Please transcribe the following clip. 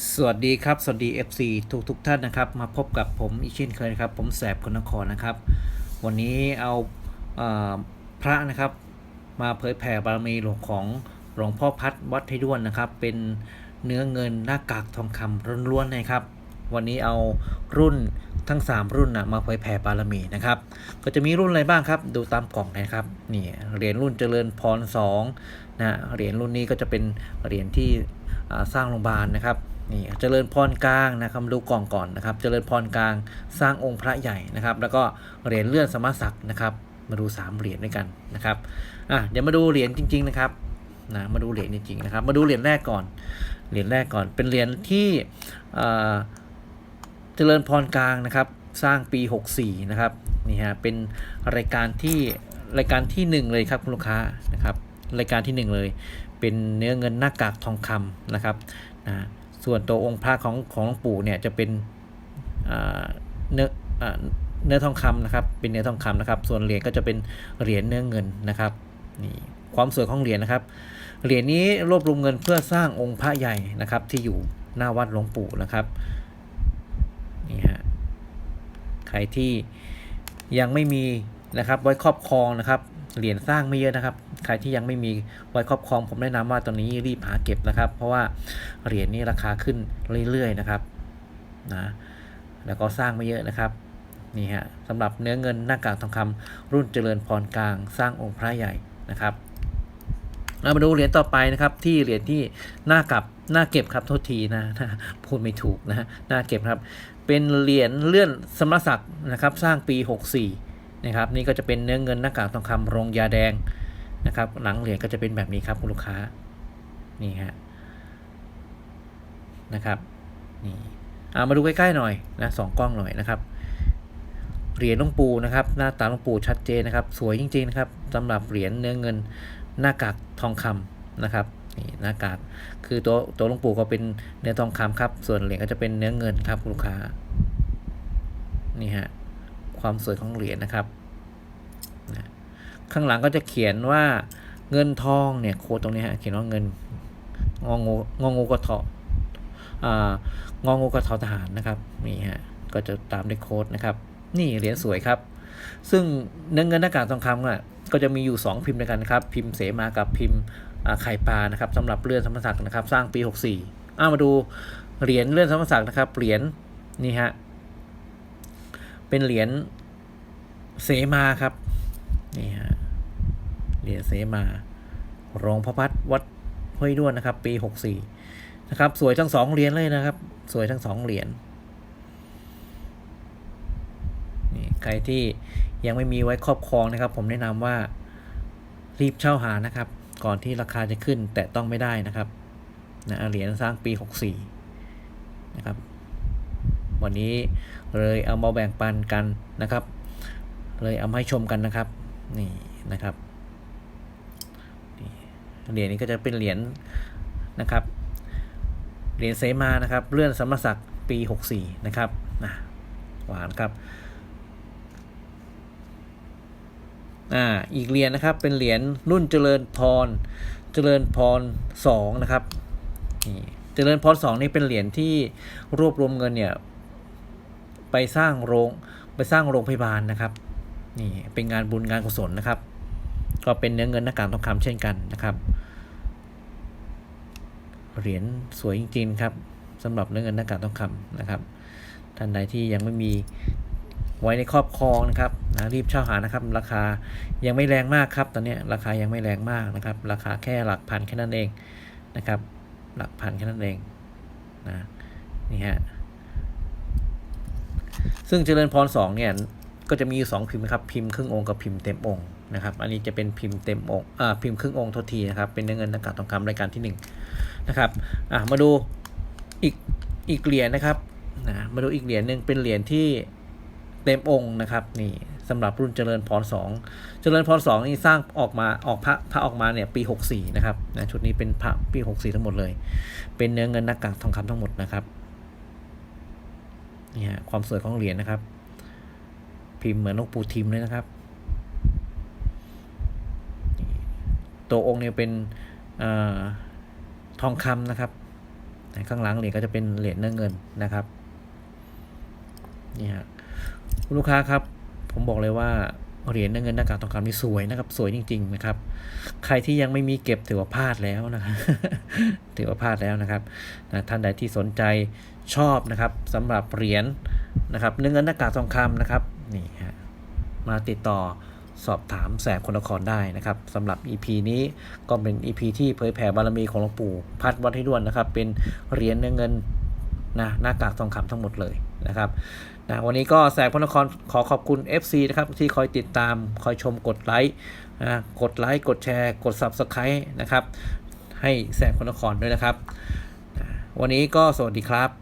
สวัสดีครับ สวัสดี FC ทุกทุกท่านนะครับ มาพบกับผมอีกเช่นเคยนะครับ ผมแสบคนนครนะครับ วันนี้เอาเออพระนะครับ มาเผยแผ่บารมีหลวงของหลวงพ่อพัดวัดไทด้วนนะครับ เป็นเนื้อเงินหน้ากากทองคำล้วนๆนะครับ วันนี้เอารุ่นทั้ง 3 รุ่นนะมาเผยแผ่บารมีนะครับ ก็จะมีรุ่นอะไรบ้างครับ ดูตามกล่องนะครับนี่เหรียญรุ่นเจริญพร2นะเหรียญรุ่นนี้ก็จะเป็นเหรียญที่สร้างโรงพยาบาลนะครับ นี่เจริญพรกลางนะครับดูกล่องก่อนนะครับ เจริญพรกลางสร้างองค์พระใหญ่นะครับ แล้วก็เหรียญเลื่อนสมศักดิ์นะครับ มาดู 3 เหรียญด้วยกันนะครับอะเดี๋ยวมาดูเหรียญจริง ๆ นะครับนะมาดูเหรียญจริงๆนะครับ มาดูเหรียญแรกก่อน เหรียญแรกก่อน เป็นเหรียญที่เจริญพรกลางนะครับ สร้างปี 64 นะครับนี่ฮะเป็นรายการที่รายการที่ 1 เลยครับคุณลูกค้านะครับ รายการที่ 1 เลย เป็นเนื้อเงินหน้ากากทองคำนะครับนะ ส่วนตัวองค์พระของของหลวงปู่เนี่ยจะเป็นเนื้อเนื้อทองคำนะครับ เป็นเนื้อทองคำนะครับ ส่วนเหรียญก็จะเป็นเหรียญเนื้อเงินนะครับนี่ความสวยของเหรียญนะครับ เหรียญนี้รวบรวมเงินเพื่อสร้างองค์พระใหญ่นะครับ ที่อยู่หน้าวัดหลวงปู่นะครับนี่ฮะใครที่ยังไม่มีนะครับไว้ครอบครองนะครับ เหรียญสร้างไม่เยอะนะครับ ใครที่ยังไม่มีไว้ครอบครองผมแนะนำว่าตอนนี้รีบหาเก็บนะครับ เพราะว่าเหรียญนี้ราคาขึ้นเรื่อยๆนะครับนะแล้วก็สร้างไม่เยอะนะครับนี่ฮะสำหรับเนื้อเงินหน้ากากทองคำรุ่นเจริญพรกลางสร้างองค์พระใหญ่นะครับเรามาดูเหรียญต่อไปนะครับที่เหรียญที่หน้ากับหน้าเก็บครับโทษทีนะพูดไม่ถูกนะหน้าเก็บครับ เป็นเหรียญเลื่อนสมณศักดิ์นะครับ สร้างปี 64 นะครับนี่ก็จะเป็นเนื้อเงินหน้ากากทองคำรงยาแดงนะครับหลังเหรียญก็จะเป็นแบบนี้ครับคุณลูกค้านี่ฮะนะครับนี่เอามาดูใกล้ๆหน่อยนะสองกล้องหน่อยนะครับเหรียญหลวงปู่นะครับหน้าตาหลวงปู่ชัดเจนนะครับ สวยจริงๆนะครับสำหรับเหรียญเนื้อเงินหน้ากากทองคำนะครับนี่หน้ากากคือตัวตัวหลวงปู่ก็เป็นเนื้อทองคำครับ ส่วนเหรียญก็จะเป็นเนื้อเงินครับคุณลูกค้านี่ฮะ ความสวยของเหรียญนะครับนะข้างหลังก็จะเขียนว่าเงินทองเนี่ยโคตรงนี้ฮะเขียนว่าเงินงองูงองูกระเทาะอ่างองูกระเทาทหารนะครับนี่ฮะก็จะตามด้วยโค้ดนะครับ นี่เหรียญสวยครับ ซึ่งเนื้อเงินหน้ากากทองคำอะก็จะมีอยู่ 2 พิมพ์ด้วยกันนะครับ พิมพ์เสมากับพิมพ์ไข่ปลานะครับสำหรับเลื่อนสมณศักดิ์นะครับ สร้างปี 64อ้ามาดูเหรียญเลื่อนสมณศักดิ์นะครับเหรียญนี่ฮะ เป็นเหรียญเสมาครับนี่ฮะเหรียญเสมาหลวงพ่อพัดวัดห้วยด้วนนะครับ ปี64นะครับ สวยทั้งสองเหรียญเลยนะครับ สวยทั้งสองเหรียญนี่ใครที่ยังไม่มีไว้ครอบครองนะครับ ผมแนะนำว่ารีบเช่าหานะครับ ก่อนที่ราคาจะขึ้นแต่ต้องไม่ได้นะครับนะเหรียญสร้างปี 64 นะครับ วันนี้เลยเอามาแบ่งปันกันนะครับ เลยเอามาให้ชมกันนะครับนี่นะครับเหรียญนี้ก็จะเป็นเหรียญนะครับเหรียญเสมานะครับเลื่อนสมศักดิ์ปี 64 นะครับนะหวานครับอ่าอีกเหรียญนะครับเป็นเหรียญรุ่นเจริญพร เจริญพรสองนะครับนี่เจริญพรสองนี่เป็นเหรียญที่รวบรวมเงินเนี่ย ไปสร้างโรงไปสร้างโรงพยาบาลนะครับนี่เป็นงานบุญงานกุศลนะครับ ก็เป็นเนื้อเงินหน้ากากทองคำเช่นกันนะครับเหรียญสวยจริงๆครับสำหรับเนื้อเงินหน้ากากทองคำนะครับ ท่านใดที่ยังไม่มีไว้ในครอบครองนะครับนะรีบเช่าหานะครับ ราคายังไม่แรงมากครับ ตอนนี้ราคายังไม่แรงมากนะครับ ราคาแค่หลักพันแค่นั้นเองนะครับ หลักพันแค่นั้นเองนะนี่ฮะ ซึ่งเจริญพรสองเนี่ยก็จะมีอยู่สองพิมพ์นะครับพิมพ์ครึ่งองค์กับพิมพ์เต็มองค์นะครับอันนี้จะเป็นพิมพ์เต็มองค์อ่าพิมพ์ครึ่งองค์ทษทีนะครับเป็นเนื้อเงินหน้ากากทองคำรายการที่หนึ่งนะครับอะมาดูอีกอีกเหรียญนะครับนะมาดูอีกเหรียญหนึ่งเป็นเหรียญที่เต็มองค์นะครับนี่สำหรับรุ่นเจริญพรสองเจริญพรสองนี่สร้างออกมาออกพระพระออกมาเนี่ยปี 64 นะครับนะชุดนี้เป็นพระปี 64 ทั้งหมดเลย เป็นเนื้อเงินหน้ากากทองคำทั้งหมดนะครับ นี่ฮะความสวยของเหรียญนะครับ พิมพ์เหมือนนกปูทิมเลยนะครับ ตัวองค์เนี่ยเป็นอทองคำนะครับ ข้างหลังเหรียญก็จะเป็นเหรียญเนื้อเงินนะครับนี่ฮะคุณลูกค้าครับ ผมบอกเลยว่า เหรียญเนื้อเงินหน้ากากทองคำนี่สวยนะครับ สวยจริง ๆ นะครับ ใครที่ยังไม่มีเก็บถือว่าพลาดแล้วนะครับถือว่าพลาดแล้วนะครับนะท่านใดที่สนใจชอบนะครับสำหรับเหรียญนะครับเนื้อเงินหน้ากากทองคำนะครับนี่ฮะมาติดต่อสอบถามแสบคนละครได้นะครับสำหรับ EP นี้ก็เป็น EP ที่เผยแผ่บารมีของหลวงปู่พัดวัดให้ด้วนนะครับ เป็นเหรียญเนื้อเงินนะหน้ากากทองคำทั้งหมดเลย นะครับนะวันนี้ก็แสกพนครขอขอบคุณ FC นะครับที่คอยติดตามคอยชมกดไลค์นะกดไลค์กดแชร์กด Subscribe นะครับ ให้แสกพนครด้วยนะครับนะวันนี้ก็สวัสดีครับ